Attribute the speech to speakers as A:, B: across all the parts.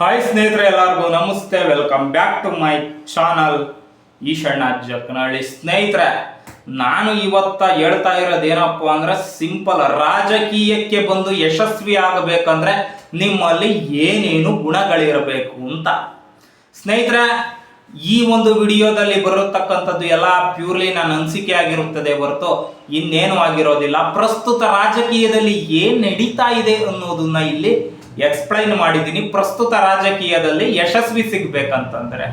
A: Hi ಸ್ನೇಹಿತರೆ ಎಲ್ಲರಿಗೂ, ನಮಸ್ತೆ welcome back to my channel Eshanna Jakkanahalli ಸ್ನೇಹಿತರೆ, ನಾನು ಇವತ್ತ ಹೇಳ್ತಾ ಇರೋದೇನಪ್ಪ ಅಂದ್ರೆ ಸಿಂಪಲ್ ರಾಜಕೀಯಕ್ಕೆ ಬಂದು ಯಶಸ್ವಿ ಆಗಬೇಕಂದ್ರೆ ನಿಮ್ಮಲ್ಲಿ ಏನೇನು ಗುಣಗಳಿರಬೇಕು ಅಂತ. ಸ್ನೇಹಿತರೆ, ಈ ಒಂದು ವಿಡಿಯೋದಲ್ಲಿ ಬರತಕ್ಕಂಥದ್ದು ಎಲ್ಲ ಪ್ಯೂರ್ಲಿ ನನ್ನ ಅನಿಸಿಕೆ ಆಗಿರುತ್ತದೆ ಹೊರತು ಇನ್ನೇನು ಆಗಿರೋದಿಲ್ಲ. ಪ್ರಸ್ತುತ ರಾಜಕೀಯದಲ್ಲಿ ಏನ್ ನಡೀತಾ ಇದೆ ಅನ್ನೋದನ್ನ ಇಲ್ಲಿ ಎಕ್ಸ್ಪ್ಲೈನ್ ಮಾಡಿದ್ದೀನಿ. ಪ್ರಸ್ತುತ ರಾಜಕೀಯದಲ್ಲಿ ಯಶಸ್ವಿ ಸಿಗ್ಬೇಕಂತಂದ್ರೆ.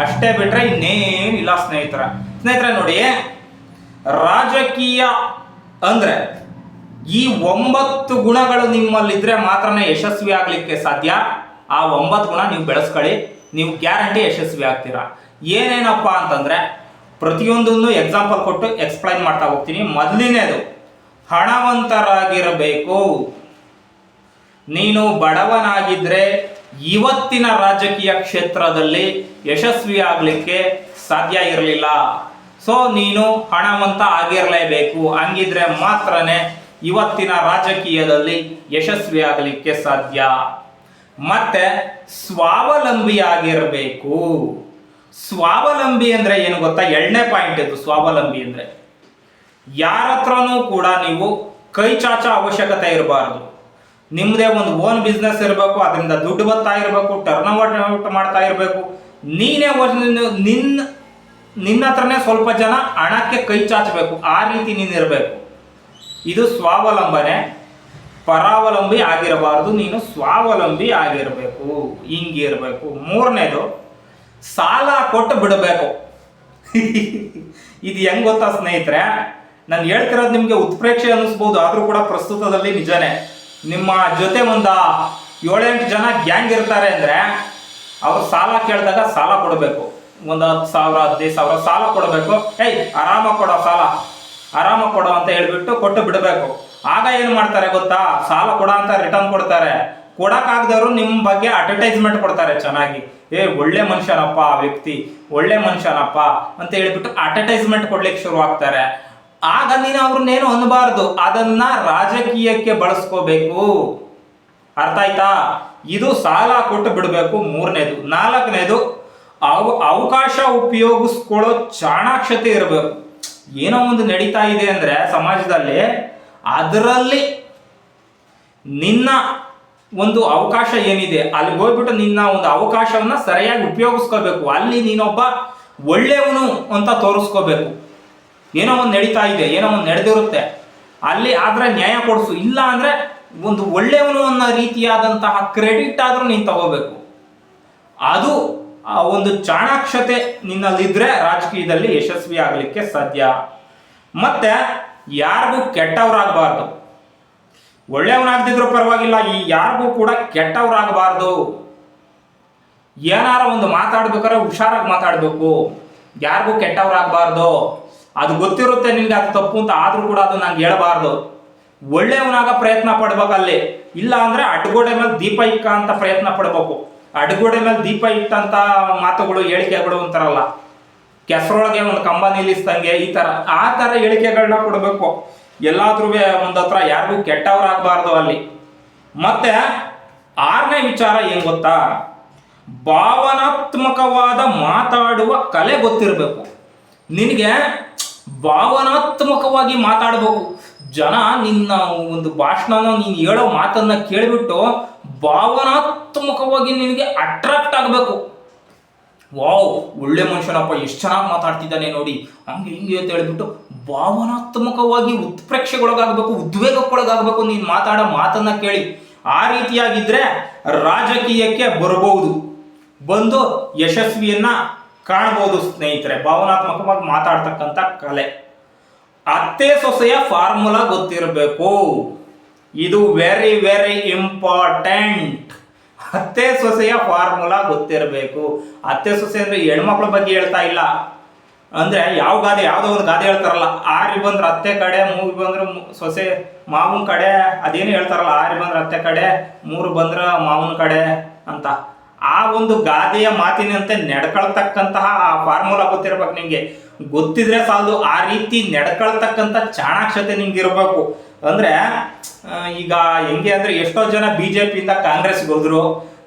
A: ಅಷ್ಟೇ ಬಿಟ್ರೆ ಇನ್ನೇನಿಲ್ಲ ಸ್ನೇಹಿತರ. ಸ್ನೇಹಿತರ ನೋಡಿ, ರಾಜಕೀಯ ಅಂದ್ರೆ ಈ ಒಂಬತ್ತು ಗುಣಗಳು ನಿಮ್ಮಲ್ಲಿದ್ರೆ ಮಾತ್ರನೇ ಯಶಸ್ವಿ ಆಗ್ಲಿಕ್ಕೆ ಸಾಧ್ಯ. ಆ ಒಂಬತ್ತು ಗುಣ ನೀವು ಬೆಳೆಸ್ಕೊಳ್ಳಿ. ನೀವು ಗ್ಯಾರಂಟಿ ಯಶಸ್ವಿ ಆಗ್ತೀರಾ. ಏನೇನಪ್ಪ ಅಂತಂದ್ರೆ, ಪ್ರತಿಯೊಂದನ್ನು ಎಕ್ಸಾಂಪಲ್ ಕೊಟ್ಟು ಎಕ್ಸ್ಪ್ಲೈನ್ ಮಾಡ್ತಾ ಹೋಗ್ತೀನಿ. ಮೊದಲನೇದು, ಹಣವಂತರಾಗಿರಬೇಕು. ನೀನು ಬಡವನಾಗಿದ್ರೆ ಇವತ್ತಿನ ರಾಜಕೀಯ ಕ್ಷೇತ್ರದಲ್ಲಿ ಯಶಸ್ವಿ ಆಗಲಿಕ್ಕೆ ಸಾಧ್ಯ ಇರಲಿಲ್ಲ. ಸೊ ನೀನು ಹಣವಂತ ಆಗಿರಲೇಬೇಕು. ಹಂಗಿದ್ರೆ ಮಾತ್ರನೇ ಇವತ್ತಿನ ರಾಜಕೀಯದಲ್ಲಿ ಯಶಸ್ವಿ ಆಗಲಿಕ್ಕೆ ಸಾಧ್ಯ. ಮತ್ತೆ ಸ್ವಾವಲಂಬಿ ಆಗಿರಬೇಕು. ಸ್ವಾವಲಂಬಿ ಅಂದ್ರೆ ಏನು ಗೊತ್ತಾ? ಎರಡನೇ ಪಾಯಿಂಟ್ ಇದು, ಸ್ವಾವಲಂಬಿ ಅಂದ್ರೆ. ಯಾರ ಹತ್ರನೂ ಕೂಡ ನೀವು ಕೈ ಚಾಚ ಅವಶ್ಯಕತೆ ಇರಬಾರ್ದು. ನಿಮ್ಮದೇ ಒಂದು ಓನ್ ಬಿಸ್ನೆಸ್ ಇರಬೇಕು, ಅದರಿಂದ ದುಡ್ಡು ಬರ್ತಾ ಇರಬೇಕು ಟರ್ನ್ ಓವರ್ ಮಾಡ್ತಾ ಇರಬೇಕು. ನೀನೇ ನಿನ್ನ ನಿನ್ನ ಹತ್ರನೇ ಸ್ವಲ್ಪ ಜನ ಹಣಕ್ಕೆ ಕೈ ಚಾಚಬೇಕು, ಆ ರೀತಿ ನೀನು ಇರಬೇಕು. ಇದು ಸ್ವಾವಲಂಬನೆ. ಪರಾವಲಂಬಿ ಆಗಿರಬಾರ್ದು, ನೀನು ಸ್ವಾವಲಂಬಿ ಆಗಿರಬೇಕು. ಹಿಂಗಿರಬೇಕು. ಮೂರನೇದು, ಸಾಲ ಕೊಟ್ಟು ಬಿಡಬೇಕು. ಇದು ಹೆಂಗ್ ಗೊತ್ತಾ ಸ್ನೇಹಿತರೆ? ನಾನು ಹೇಳ್ತಿರೋದು ನಿಮಗೆ ಉತ್ಪ್ರೇಕ್ಷೆ ಅನ್ನಿಸ್ಬೋದು, ಆದರೂ ಕೂಡ ಪ್ರಸ್ತುತದಲ್ಲಿ ನಿಜನೇ. ನಿಮ್ಮ ಜೊತೆ ಒಂದು ಏಳೆಂಟು ಜನ ಗ್ಯಾಂಗ್ ಇರ್ತಾರೆ ಅಂದರೆ ಅವರು ಸಾಲ ಕೇಳಿದಾಗ ಸಾಲ ಕೊಡಬೇಕು. ಒಂದು ಹತ್ತು ಸಾವಿರ, ಹದಿನೈದು ಸಾವಿರ ಸಾಲ ಕೊಡಬೇಕು. ಏಯ್ ಆರಾಮಾಗಿ ಕೊಡೋ ಸಾಲ. ಆರಾಮಾಗಿ ಕೊಡೋ ಅಂತ ಹೇಳ್ಬಿಟ್ಟು ಕೊಟ್ಟು ಬಿಡಬೇಕು. ಆಗ ಏನು ಮಾಡ್ತಾರೆ ಗೊತ್ತಾ? ಸಾಲ ಕೊಡ ಅಂತ ರಿಟರ್ನ್ ಕೊಡ್ತಾರೆ. ಕೊಡೋಕ್ಕಾಗದವರು ನಿಮ್ಮ ಬಗ್ಗೆ ಅಡ್ವರ್ಟೈಸ್ಮೆಂಟ್ ಕೊಡ್ತಾರೆ ಚೆನ್ನಾಗಿ. ಏ, ಒಳ್ಳೆ ಮನುಷ್ಯನಪ್ಪ ಆ ವ್ಯಕ್ತಿ. ಒಳ್ಳೆ ಮನುಷ್ಯನಪ್ಪ ಅಂತ ಹೇಳ್ಬಿಟ್ಟು ಅಡ್ವರ್ಟೈಸ್ಮೆಂಟ್ ಕೊಡ್ಲಿಕ್ಕೆ ಶುರು ಆಗ್ತಾರೆ ಆಗ ನೀನು ಅವ್ರನ್ನೇನು ಅನ್ನಬಾರದು. ಅದನ್ನ ರಾಜಕೀಯಕ್ಕೆ ಬಳಸ್ಕೋಬೇಕು. ಅರ್ಥ ಆಯ್ತಾ? ಇದು ಸಾಲ ಕೊಟ್ಟು ಬಿಡಬೇಕು ಮೂರನೇದು. ನಾಲ್ಕನೇದು, ಅವ ಅವಕಾಶ ಉಪಯೋಗಿಸ್ಕೊಳ್ಳೋ ಚಾಣಾಕ್ಷತೆ ಇರಬೇಕು. ಏನೋ ಒಂದು ನಡೀತಾ ಇದೆ ಅಂದ್ರೆ ಸಮಾಜದಲ್ಲಿ ಅದರಲ್ಲಿ ನಿನ್ನ ಒಂದು ಅವಕಾಶ ಏನಿದೆ, ಅಲ್ಲಿ ಹೋಗ್ಬಿಟ್ಟು ನಿನ್ನ ಒಂದು ಅವಕಾಶವನ್ನ ಸರಿಯಾಗಿ ಉಪಯೋಗಿಸ್ಕೋಬೇಕು ಅಲ್ಲಿ ನೀನೊಬ್ಬ ಒಳ್ಳೆಯವನು ಅಂತ ತೋರಿಸ್ಕೋಬೇಕು ಏನೋ ಒಂದು ನಡೀತಾ ಇದೆ, ಏನೋ ಒಂದು ನಡೆದಿರುತ್ತೆ. ಅಲ್ಲಿ ಆದ್ರೆ ನ್ಯಾಯ ಕೊಡಿಸು. ಇಲ್ಲ ಅಂದ್ರೆ ಒಂದು ಒಳ್ಳೆಯವನು ಅನ್ನೋ ರೀತಿಯಾದಂತಹ ಕ್ರೆಡಿಟ್ ಆದ್ರೂ ನೀನು ತಗೋಬೇಕು. ಅದು ಆ ಒಂದು ಚಾಣಾಕ್ಷತೆ ನಿನ್ನಲ್ಲಿದ್ರೆ ರಾಜಕೀಯದಲ್ಲಿ ಯಶಸ್ವಿ ಆಗಲಿಕ್ಕೆ ಸಾಧ್ಯ. ಮತ್ತೆ ಯಾರಿಗೂ ಕೆಟ್ಟವರಾಗಬಾರ್ದು. ಒಳ್ಳೆಯವನಾಗದಿದ್ರು ಪರವಾಗಿಲ್ಲ, ಈ ಯಾರಿಗೂ ಕೂಡ ಕೆಟ್ಟವರಾಗಬಾರ್ದು. ಏನಾರ ಒಂದು ಮಾತಾಡ್ಬೇಕಾದ್ರೆ ಹುಷಾರಾಗಿ ಮಾತಾಡಬೇಕು. ಯಾರಿಗೂ ಕೆಟ್ಟವರಾಗಬಾರ್ದು. ಅದು ಗೊತ್ತಿರುತ್ತೆ ನಿನ್ಗೆ ಅದು ತಪ್ಪು ಅಂತ, ಆದ್ರೂ ಕೂಡ ಅದು ನಂಗೆ ಹೇಳಬಾರ್ದು. ಒಳ್ಳೆಯವನಾಗ ಪ್ರಯತ್ನ ಪಡ್ಬೇಕಲ್ಲಿ ಇಲ್ಲ ಅಂದ್ರೆ ಅಡ್ಗೋಡೆ ಮೇಲೆ ದೀಪ ಇಕ್ಕ ಅಂತ ಪ್ರಯತ್ನ ಪಡ್ಬೇಕು. ಅಡ್ಗೋಡೆ ಮೇಲೆ ದೀಪ ಇಟ್ಟಂತ ಮಾತುಗಳು, ಹೇಳಿಕೆಗಳು ಅಂತಾರಲ್ಲ. ಕೆಸರೊಳಗೆ ಒಂದು ಕಂಬ ನಿಲ್ಲಿಸ್ದಂಗೆ ಈ ತರ, ಆ ತರ ಹೇಳಿಕೆಗಳನ್ನ ಕೊಡಬೇಕು. ಎಲ್ಲಾದ್ರೂ ಒಂದತ್ರ ಹತ್ರ ಯಾರಿಗೂ ಕೆಟ್ಟವರಾಗಬಾರ್ದು ಅಲ್ಲಿ. ಮತ್ತೆ ಆರನೇ ವಿಚಾರ ಏನ್ ಗೊತ್ತಾ? ಭಾವನಾತ್ಮಕವಾದ ಮಾತಾಡುವ ಕಲೆ ಗೊತ್ತಿರಬೇಕು. ನಿನಗೆ ಭಾವನಾತ್ಮಕವಾಗಿ ಮಾತಾಡಬೇಕು ಜನ ನಿನ್ನ ಒಂದು ಭಾಷಣನ ನೀನು ಹೇಳೋ ಮಾತನ್ನ ಕೇಳಿಬಿಟ್ಟು ಭಾವನಾತ್ಮಕವಾಗಿ ನಿನಗೆ ಅಟ್ರಾಕ್ಟ್ ಆಗಬೇಕು. ವಾವ್, ಒಳ್ಳೆ ಮನುಷ್ಯನಪ್ಪ, ಎಷ್ಟು ಚೆನ್ನಾಗಿ ಮಾತಾಡ್ತಿದ್ದಾನೆ ನೋಡಿ. ಹಂಗೆ ಹಿಂಗೆ ಅಂತ ಹೇಳ್ಬಿಟ್ಟು ಭಾವನಾತ್ಮಕವಾಗಿ ಉತ್ಪ್ರೇಕ್ಷೆಗೊಳಗಾಗಬೇಕು, ಉದ್ವೇಗಕ್ಕೊಳಗಾಗಬೇಕು ನೀನು ಮಾತಾಡೋ ಮಾತನ್ನ ಕೇಳಿ. ಆ ರೀತಿಯಾಗಿದ್ರೆ ರಾಜಕೀಯಕ್ಕೆ ಬರಬಹುದು. ಬಂದು ಯಶಸ್ವಿಯನ್ನ ಕಾಣಬಹುದು ಸ್ನೇಹಿತರೆ, ಭಾವನಾತ್ಮಕವಾಗಿ ಮಾತಾಡ್ತಕ್ಕಂಥ ಕಲೆ. ಅತ್ತೆ ಸೊಸೆಯ ಫಾರ್ಮುಲಾ ಗೊತ್ತಿರಬೇಕು. ಇದು ವೆರಿ ವೆರಿ ಇಂಪಾರ್ಟೆಂಟ್ ಅತ್ತೆ ಸೊಸೆಯ ಫಾರ್ಮುಲಾ ಗೊತ್ತಿರಬೇಕು. ಅತ್ತೆ ಸೊಸೆ ಅಂದ್ರೆ ಹೆಣ್ಮಕ್ಳ ಬಗ್ಗೆ ಹೇಳ್ತಾ ಇಲ್ಲ. ಅಂದ್ರೆ ಯಾವ ಗಾದೆ, ಯಾವುದೋ ಒಂದು ಗಾದೆ ಹೇಳ್ತಾರಲ್ಲ, ಆರಿ ಬಂದ್ರೆ ಅತ್ತೆ ಕಡೆ, ಮೂರು ಬಂದ್ರೆ ಸೊಸೆ ಮಾವನ ಕಡೆ, ಅದೇನು ಹೇಳ್ತಾರಲ್ಲ, ಆರಿ ಬಂದ್ರೆ ಅತ್ತೆ ಕಡೆ, ಮೂರು ಬಂದ್ರೆ ಮಾವನ ಕಡೆ ಅಂತ. ಆ ಒಂದು ಗಾದೆಯ ಮಾತಿನಂತೆ ನಡ್ಕೊಳ್ತಕ್ಕಂತಹ ಆ ಫಾರ್ಮುಲಾ ಗೊತ್ತಿರ್ಬೇಕು ನಿಮಗೆ ಗೊತ್ತಿದ್ರೆ ಸಾಲದು, ಆ ರೀತಿ ನಡ್ಕೊಳ್ತಕ್ಕಂಥ ಚಾಣಾಕ್ಷತೆ ನಿಂಗೆ ಇರಬೇಕು ಅಂದ್ರೆ ಈಗ ಹೆಂಗೆ ಅಂದ್ರೆ ಎಷ್ಟೋ ಜನ ಬಿ ಜೆ ಪಿಯಿಂದ ಕಾಂಗ್ರೆಸ್ಗೆ ಹೋದ್ರು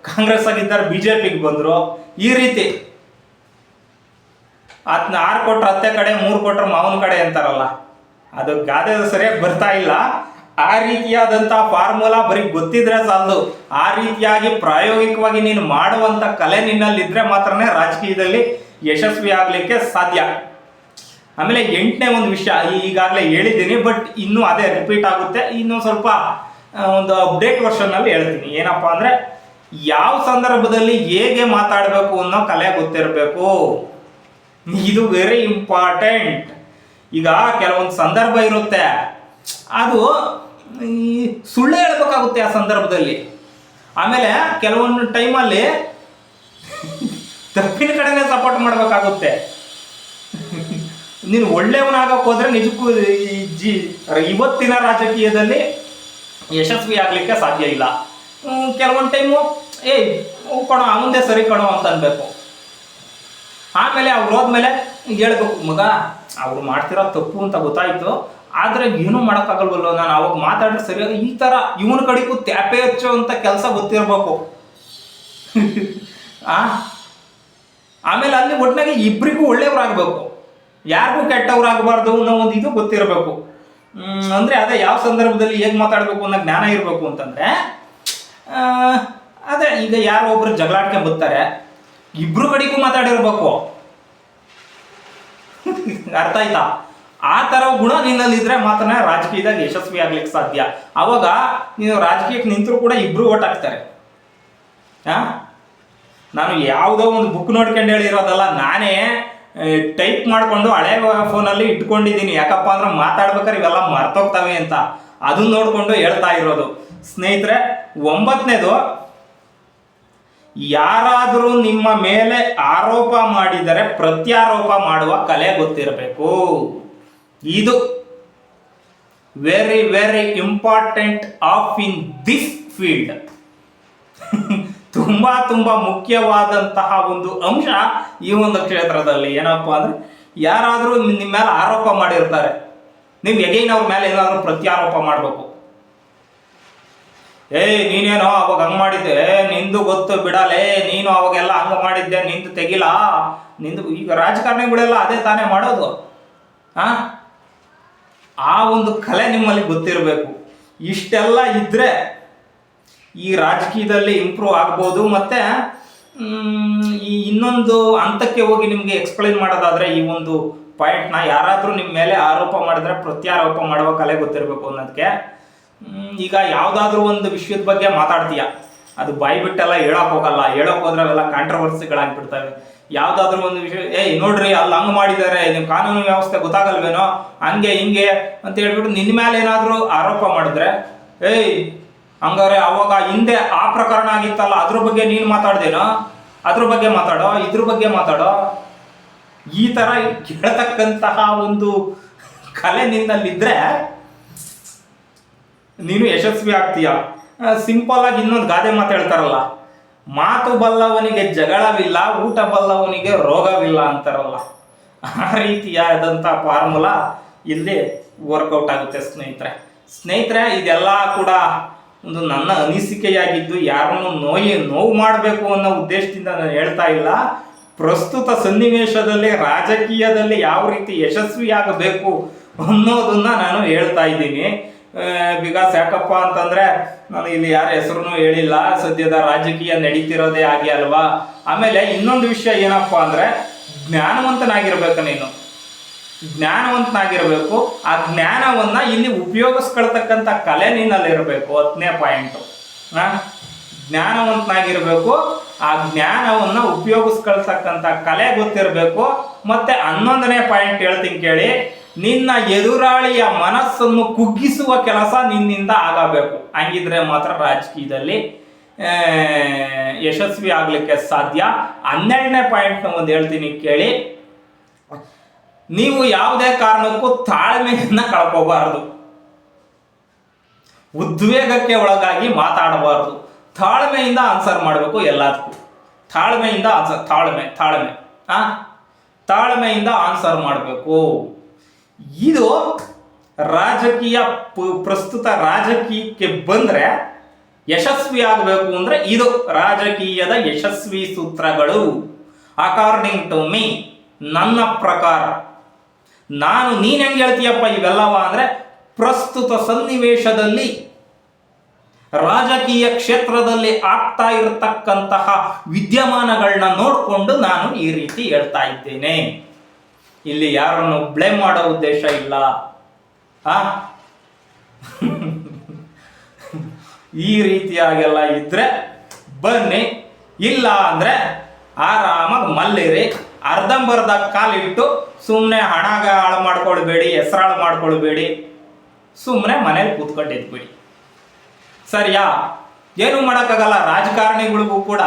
A: ಕಾಂಗ್ರೆಸ್ ಆಗಿದ್ದಾರೆ ಬಿ ಜೆ ಪಿಗೆ ಬಂದರು, ಈ ರೀತಿ. ಅದನ್ನ ಆರು ಕೊಟ್ರೆ ಹತ್ತೆ ಕಡೆ, ಮೂರು ಕೊಟ್ರೆ ಮಾವನ ಕಡೆ ಅಂತಾರಲ್ಲ. ಅದು ಗಾದೆ ಸರಿಯಾಗಿ ಬರ್ತಾ ಇಲ್ಲ. ಆ ರೀತಿಯಾದಂಥ ಫಾರ್ಮುಲಾ ಬರೀ ಗೊತ್ತಿದ್ರೆ ಸಾಲದು. ಆ ರೀತಿಯಾಗಿ ಪ್ರಾಯೋಗಿಕವಾಗಿ ನೀನು ಮಾಡುವಂಥ ಕಲೆ ನಿನ್ನಲ್ಲಿದ್ದರೆ ಮಾತ್ರನೇ ರಾಜಕೀಯದಲ್ಲಿ ಯಶಸ್ವಿ ಆಗಲಿಕ್ಕೆ ಸಾಧ್ಯ. ಆಮೇಲೆ ಎಂಟನೇ ಒಂದು ವಿಷಯ ಈಗಾಗಲೇ ಹೇಳಿದ್ದೀನಿ ಬಟ್ ಇನ್ನೂ ಅದೇ ರಿಪೀಟ್ ಆಗುತ್ತೆ. ಇನ್ನೂ ಸ್ವಲ್ಪ ಒಂದು ಅಪ್ಡೇಟ್ ವರ್ಷನ್ನಲ್ಲಿ ಹೇಳ್ತೀನಿ. ಏನಪ್ಪಾ ಅಂದರೆ, ಯಾವ ಸಂದರ್ಭದಲ್ಲಿ ಹೇಗೆ ಮಾತಾಡಬೇಕು ಅನ್ನೋ ಕಲೆ ಗೊತ್ತಿರಬೇಕು. ಇದು ವೆರಿ ಇಂಪಾರ್ಟೆಂಟ್ ಈಗ ಕೆಲವೊಂದು ಸಂದರ್ಭ ಇರುತ್ತೆ. ಅದು ಸುಳ್ಳು ಹೇಳ್ಬೇಕಾಗುತ್ತೆ ಆ ಸಂದರ್ಭದಲ್ಲಿ. ಆಮೇಲೆ ಕೆಲವೊಂದು ಟೈಮಲ್ಲಿ ತಪ್ಪಿನ ಕಡೆನೇ ಸಪೋರ್ಟ್ ಮಾಡಬೇಕಾಗುತ್ತೆ. ನೀನು ಒಳ್ಳೆಯವನಾಗಕ್ಕೆ ಹೋದ್ರೆ ನಿಜಕ್ಕೂ ಜಿ ಇವತ್ತಿನ ರಾಜಕೀಯದಲ್ಲಿ ಯಶಸ್ವಿ ಆಗಲಿಕ್ಕೆ ಸಾಧ್ಯ ಇಲ್ಲ. ಕೆಲವೊಂದು ಟೈಮು ಏ ಹ್ಞೂ ಕಣೋ ಅವಂದೇ ಸರಿ ಕಣೋ ಅಂತ ಅನ್ಬೇಕು. ಆಮೇಲೆ ಅವ್ರು ಹೋದ್ಮೇಲೆ ಹೇಳ್ಬೇಕು, ಮಗ, ಅವ್ರು ಮಾಡ್ತಿರೋ ತಪ್ಪು ಅಂತ ಗೊತ್ತಾಯ್ತು. ಆದ್ರೆ ಏನೂ ಮಾಡೋಕ್ಕಾಗಲ್ವಲ್ಲ? ನಾನು ಅವಾಗ ಮಾತಾಡ್ರೆ ಸರಿಯಾಗಿ ಈ ಥರ ಇವನ ಕಡೆಗೂ ತ್ಯಾಪೆ ಹಚ್ಚೋ ಅಂತ ಕೆಲಸ ಗೊತ್ತಿರಬೇಕು. ಆ? ಆಮೇಲೆ ಅಲ್ಲಿ ಒಟ್ಟಿನಾಗೆ ಇಬ್ಬರಿಗೂ ಒಳ್ಳೆಯವರಾಗಬೇಕು. ಯಾರಿಗೂ ಕೆಟ್ಟವರಾಗಬಾರ್ದು ಅನ್ನೋ ಒಂದು ಇದು ಗೊತ್ತಿರಬೇಕು. ಅಂದರೆ ಅದೇ ಯಾವ ಸಂದರ್ಭದಲ್ಲಿ ಹೇಗೆ ಮಾತಾಡಬೇಕು ಅನ್ನೋ ಜ್ಞಾನ ಇರಬೇಕು ಅಂತಂದ್ರೆ ಅದೇ ಈಗ ಯಾರೋ ಒಬ್ರು ಜಗಳಾಡ್ಕೊಂಡ್ ಬರ್ತಾರೆ. ಇಬ್ರು ಕಡೆಗೂ ಮಾತಾಡಿರ್ಬೇಕು. ಅರ್ಥ ಆಯ್ತಾ? ಆ ತರ ಗುಣ ನಿನ್ನಲ್ಲಿದ್ರೆ ಮಾತ್ರ ರಾಜಕೀಯದಾಗ ಯಶಸ್ವಿ ಆಗ್ಲಿಕ್ಕೆ ಸಾಧ್ಯ. ಅವಾಗ ನೀವು ರಾಜಕೀಯಕ್ಕೆ ನಿಂತರೂ ಕೂಡ ಇಬ್ರು ಓಟ್ ಹಾಕ್ತಾರೆ. ನಾನು ಯಾವುದೋ ಒಂದು ಬುಕ್ ನೋಡ್ಕೊಂಡು ಹೇಳಿರೋದಲ್ಲ, ನಾನೇ ಟೈಪ್ ಮಾಡಿಕೊಂಡು ಹಳೆ ಫೋನಲ್ಲಿ ಇಟ್ಕೊಂಡಿದ್ದೀನಿ. ಯಾಕಪ್ಪ ಅಂದ್ರೆ ಮಾತಾಡ್ಬೇಕಾದ್ರೆ ಇವೆಲ್ಲ ಮರ್ತೋಗ್ತವೆ ಅಂತ. ಅದನ್ನ ನೋಡಿಕೊಂಡು ಹೇಳ್ತಾ ಇರೋದು. ಸ್ನೇಹಿತರೆ ಒಂಬತ್ತನೇದು ಯಾರಾದರೂ ನಿಮ್ಮ ಮೇಲೆ ಆರೋಪ ಮಾಡಿದರೆ ಪ್ರತ್ಯಾರೋಪ ಮಾಡುವ ಕಲೆ ಗೊತ್ತಿರಬೇಕು. ಇದು very very important of in this field ತುಂಬಾ ತುಂಬಾ ಮುಖ್ಯವಾದಂತಹ ಒಂದು ಅಂಶ ಈ ಒಂದು ಕ್ಷೇತ್ರದಲ್ಲಿ. ಏನಪ್ಪಾ ಅಂದ್ರೆ, ಯಾರಾದರೂ ನಿಮ್ಮ ಮೇಲೆ ಆರೋಪ ಮಾಡಿರ್ತಾರೆ. ನೀವು ಎಗೈನ್ ಅವ್ರ ಮೇಲೆ ಏನಾದರೂ ಪ್ರತ್ಯಾರೋಪ ಮಾಡಬೇಕು. ಏಯ್ ನೀನೇನೋ ಅವಾಗ ಹಂಗ್ ಮಾಡಿದ್ದೆ? ನಿಂದು ಗೊತ್ತು ಬಿಡಲೇ, ನೀನು ಅವಾಗೆಲ್ಲ ಹಂಗ ಮಾಡಿದ್ದೆ ನಿಂದು ತೆಗಿಲ? ನಿಂದು ಈಗ ರಾಜಕಾರಣಿಗಳೆಲ್ಲ ಅದೇ ತಾನೇ ಮಾಡೋದು. ಆ? ಆ ಒಂದು ಕಲೆ ನಿಮ್ಮಲ್ಲಿ ಗೊತ್ತಿರಬೇಕು. ಇಷ್ಟೆಲ್ಲ ಇದ್ದರೆ ಈ ರಾಜಕೀಯದಲ್ಲಿ ಇಂಪ್ರೂವ್ ಆಗ್ಬೋದು ಮತ್ತೆ ಈ ಇನ್ನೊಂದು ಹಂತಕ್ಕೆ ಹೋಗಿ ನಿಮಗೆ ಎಕ್ಸ್ಪ್ಲೈನ್ ಮಾಡೋದಾದ್ರೆ ಈ ಒಂದು ಪಾಯಿಂಟ್ನ ಯಾರಾದರೂ ನಿಮ್ಮ ಮೇಲೆ ಆರೋಪ ಮಾಡಿದ್ರೆ ಪ್ರತ್ಯಾರೋಪ ಮಾಡುವ ಕಲೆ ಗೊತ್ತಿರಬೇಕು ಅನ್ನೋದಕ್ಕೆ ಈಗ ಯಾವುದಾದ್ರೂ ಒಂದು ವಿಷಯದ ಬಗ್ಗೆ ಮಾತಾಡ್ತೀಯ? ಅದು ಬಾಯಿ ಬಿಟ್ಟೆಲ್ಲ ಹೇಳಕ್ ಹೋಗಲ್ಲ. ಹೇಳಕ್ ಹೋದ್ರೆ ಅವೆಲ್ಲ ಕಾಂಟ್ರವರ್ಸಿಗಳಾಗ್ಬಿಡ್ತವೆ ಯಾವ್ದಾದ್ರು ಒಂದು ವಿಷಯ ಏಯ್ ನೋಡ್ರಿ, ಅಲ್ಲಿ ಹಂಗೆ ಮಾಡಿದ್ದಾರೆ. ನೀವು ಕಾನೂನು ವ್ಯವಸ್ಥೆ ಗೊತ್ತಾಗಲ್ವೇನೋ? ಹಂಗೆ, ಹಿಂಗೆ ಅಂತ ಹೇಳ್ಬಿಟ್ಟು ನಿನ್ ಮೇಲೆ ಏನಾದರೂ ಆರೋಪ ಮಾಡಿದ್ರೆ, ಏಯ್, ಹಂಗಾರೆ ಅವಾಗ ಹಿಂದೆ ಆ ಪ್ರಕರಣ ಆಗಿತ್ತಲ್ಲ, ಅದ್ರ ಬಗ್ಗೆ ನೀನು ಮಾತಾಡ್ದೇನೋ? ಅದ್ರ ಬಗ್ಗೆ ಮಾತಾಡೋ? ಇದ್ರ ಬಗ್ಗೆ ಮಾತಾಡೋ? ಈ ಥರ ಕೇಳತಕ್ಕಂತಹ ಒಂದು ಕಲೆ ನಿನ್ನಲ್ಲಿದ್ರೆ ನೀನು ಯಶಸ್ವಿ ಆಗ್ತೀಯ? ಸಿಂಪಲ್ ಆಗಿ ಇನ್ನೊಂದು ಗಾದೆ ಮಾತು ಹೇಳ್ತಾರಲ್ಲ, ಮಾತು ಬಲ್ಲವನಿಗೆ ಜಗಳವಿಲ್ಲ, ಊಟ ಬಲ್ಲವನಿಗೆ ರೋಗವಿಲ್ಲ ಅಂತಾರಲ್ಲ. ಆ ರೀತಿಯಾದಂಥ ಫಾರ್ಮುಲಾ ಇಲ್ಲಿ ವರ್ಕೌಟ್ ಆಗುತ್ತೆ ಸ್ನೇಹಿತರೆ. ಸ್ನೇಹಿತರೆ, ಇದೆಲ್ಲ ಕೂಡ ಒಂದು ನನ್ನ ಅನಿಸಿಕೆಯಾಗಿದ್ದು, ಯಾರನ್ನು ನೋಯಿ, ನೋವು ಮಾಡಬೇಕು ಅನ್ನೋ ಉದ್ದೇಶದಿಂದ ನಾನು ಹೇಳ್ತಾ ಇಲ್ಲ. ಪ್ರಸ್ತುತ ಸನ್ನಿವೇಶದಲ್ಲಿ, ರಾಜಕೀಯದಲ್ಲಿ ಯಾವ ರೀತಿ ಯಶಸ್ವಿಯಾಗಬೇಕು ಅನ್ನೋದನ್ನ ನಾನು ಹೇಳ್ತಾ ಇದ್ದೀನಿ. ಬಿಕಾಸ್ ಯಾಕಪ್ಪ ಅಂತಂದ್ರೆ ನಾನು ಇಲ್ಲಿ ಯಾರ ಹೆಸರು ಹೇಳಿಲ್ಲ. ಸದ್ಯದ ರಾಜಕೀಯ ನಡೀತಿರೋದೇ ಆಗಿ ಅಲ್ವಾ? ಆಮೇಲೆ ಇನ್ನೊಂದು ವಿಷಯ ಏನಪ್ಪಾ ಅಂದ್ರೆ, ಜ್ಞಾನವಂತನಾಗಿರ್ಬೇಕು ನೀನು. ಜ್ಞಾನವಂತನಾಗಿರ್ಬೇಕು. ಆ ಜ್ಞಾನವನ್ನ ಇಲ್ಲಿ ಉಪಯೋಗಿಸ್ಕೊಳ್ತಕ್ಕಂಥ ಕಲೆ ನಿನ್ನಲ್ಲಿ ಇರಬೇಕು. ಹತ್ತನೇ ಪಾಯಿಂಟು. ಜ್ಞಾನವಂತನಾಗಿರ್ಬೇಕು. ಆ ಜ್ಞಾನವನ್ನ ಉಪಯೋಗಿಸ್ಕೊಳ್ತಕ್ಕಂಥ ಕಲೆ ಗೊತ್ತಿರಬೇಕು. ಮತ್ತೆ ಹನ್ನೊಂದನೇ ಪಾಯಿಂಟ್ ಹೇಳ್ತೀನಿ ಕೇಳಿ. ನಿನ್ನ ಎದುರಾಳಿಯ ಮನಸ್ಸನ್ನು ಕುಗ್ಗಿಸುವ ಕೆಲಸ ನಿನ್ನಿಂದ ಆಗಬೇಕು. ಹಂಗಿದ್ರೆ ಮಾತ್ರ ರಾಜಕೀಯದಲ್ಲಿ ಯಶಸ್ವಿ ಆಗಲಿಕ್ಕೆ ಸಾಧ್ಯ. ಹನ್ನೆರಡನೇ ಪಾಯಿಂಟ್ ಒಂದು ಹೇಳ್ತೀನಿ ಕೇಳಿ. ನೀವು ಯಾವುದೇ ಕಾರಣಕ್ಕೂ ತಾಳ್ಮೆಯನ್ನ ಕಳ್ಕೋಬಾರದು. ಉದ್ವೇಗಕ್ಕೆ ಒಳಗಾಗಿ ಮಾತಾಡಬಾರದು. ತಾಳ್ಮೆಯಿಂದ ಆನ್ಸರ್ ಮಾಡಬೇಕು ಎಲ್ಲದಕ್ಕೂ. ತಾಳ್ಮೆಯಿಂದ ಆನ್ಸರ್ ತಾಳ್ಮೆ ತಾಳ್ಮೆ, ಆ? ತಾಳ್ಮೆಯಿಂದ ಆನ್ಸರ್ ಮಾಡಬೇಕು. ಇದು ರಾಜಕೀಯ ಪ್ರಸ್ತುತ ರಾಜಕೀಯಕ್ಕೆ ಬಂದರೆ ಯಶಸ್ವಿ ಆಗಬೇಕು ಅಂದ್ರೆ ಇದು ರಾಜಕೀಯದ ಯಶಸ್ವಿ ಸೂತ್ರಗಳು. ಅಕಾರ್ಡಿಂಗ್ ಟು ಮೀ ನನ್ನ ಪ್ರಕಾರ, ನಾನು ನೀನ್ ಹೆಂಗ್ ಹೇಳ್ತೀಯಪ್ಪ ಇವೆಲ್ಲವ ಅಂದ್ರೆ ಪ್ರಸ್ತುತ ಸನ್ನಿವೇಶದಲ್ಲಿ ರಾಜಕೀಯ ಕ್ಷೇತ್ರದಲ್ಲಿ ಆಗ್ತಾ ಇರತಕ್ಕಂತಹ ವಿದ್ಯಮಾನಗಳನ್ನ ನೋಡಿಕೊಂಡು ನಾನು ಈ ರೀತಿ ಹೇಳ್ತಾ ಇದ್ದೇನೆ. ಇಲ್ಲಿ ಯಾರನ್ನು ಬ್ಲೇಮ್ ಮಾಡೋ ಉದ್ದೇಶ ಇಲ್ಲ. ಆ? ಈ ರೀತಿಯಾಗೆಲ್ಲ ಇದ್ರೆ ಬನ್ನಿ. ಇಲ್ಲ ಅಂದ್ರೆ ಆರಾಮಾಗಿ ಮಲ್ಲಿರಿ. ಅರ್ಧಂಬರ್ಧ ಕಾಲಿಟ್ಟು ಸುಮ್ಮನೆ ಹಣಗ ಹಾಳು ಮಾಡ್ಕೊಳ್ಬೇಡಿ, ಹೆಸರಾಳು ಮಾಡ್ಕೊಳ್ಬೇಡಿ. ಸುಮ್ಮನೆ ಮನೇಲಿ ಕೂತ್ಕೊಂಡಿದ್ಬಿಡಿ. ಸರಿಯಾ? ಏನು ಮಾಡೋಕ್ಕಾಗಲ್ಲ. ರಾಜಕಾರಣಿಗಳಿಗೂ ಕೂಡ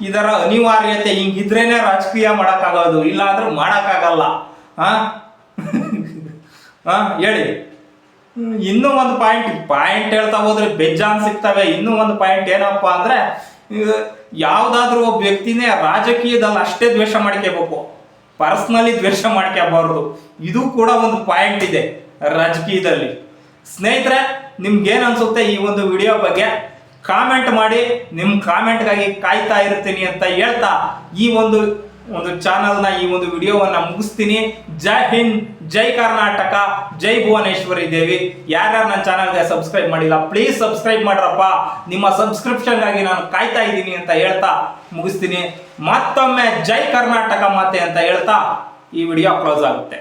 A: ಇದರ ಅನಿವಾರ್ಯತೆ ಹಿಂಗಿದ್ರೇನೆ ರಾಜಕೀಯ ಮಾಡೋಕ್ಕಾಗೋದು. ಇಲ್ಲ ಅಂದ್ರೆ ಮಾಡೋಕ್ಕಾಗಲ್ಲ. ಹಾ ಹಾಂ ಹೇಳಿ. ಇನ್ನೂ ಒಂದು ಪಾಯಿಂಟ್ ಪಾಯಿಂಟ್ ಹೇಳ್ತಾ ಹೋದ್ರೆ ಬೆಜ್ಜಾನ್ ಸಿಗ್ತವೆ. ಇನ್ನೂ ಒಂದು ಪಾಯಿಂಟ್ ಏನಪ್ಪಾ ಅಂದ್ರೆ ಯಾವುದಾದ್ರೂ ಒಬ್ಬ ವ್ಯಕ್ತಿನೇ ರಾಜಕೀಯದಲ್ಲಿ ಅಷ್ಟೇ ದ್ವೇಷ ಮಾಡ್ಕೋಬೇಕು ಪರ್ಸ್ನಲಿ ದ್ವೇಷ ಮಾಡ್ಕೋಬಾರ್ದು ಇದು ಕೂಡ ಒಂದು ಪಾಯಿಂಟ್ ಇದೆ ರಾಜಕೀಯದಲ್ಲಿ. ಸ್ನೇಹಿತರೆ, ನಿಮ್ಗೇನು ಅನ್ಸುತ್ತೆ ಈ ಒಂದು ವಿಡಿಯೋ ಬಗ್ಗೆ? ಕಾಮೆಂಟ್ ಮಾಡಿ. ನಿಮ್ಮ ಕಾಮೆಂಟ್ಗಾಗಿ ಕಾಯ್ತಾ ಇರ್ತೀನಿ ಅಂತ ಹೇಳ್ತಾ ಈ ಒಂದು ಒಂದು ಚಾನಲ್ನ ಈ ಒಂದು ವಿಡಿಯೋವನ್ನ ಮುಗಿಸ್ತೀನಿ. ಜೈ ಹಿಂದ್, ಜೈ ಕರ್ನಾಟಕ, ಜೈ ಭುವನೇಶ್ವರಿ ದೇವಿ. ಯಾರ್ಯಾರು ನನ್ನ ಚಾನಲ್ಗೆ ಸಬ್ಸ್ಕ್ರೈಬ್ ಮಾಡಿಲ್ಲ ಪ್ಲೀಸ್ ಸಬ್ಸ್ಕ್ರೈಬ್ ಮಾಡ್ರಪ್ಪ. ನಿಮ್ಮ ಸಬ್ಸ್ಕ್ರಿಪ್ಷನ್ಗಾಗಿ ನಾನು ಕಾಯ್ತಾ ಇದ್ದೀನಿ ಅಂತ ಹೇಳ್ತಾ ಮುಗಿಸ್ತೀನಿ. ಮತ್ತೊಮ್ಮೆ ಜೈ ಕರ್ನಾಟಕ ಮಾತೆ ಅಂತ ಹೇಳ್ತಾ ಈ ವಿಡಿಯೋ ಕ್ಲೋಸ್ ಆಗುತ್ತೆ.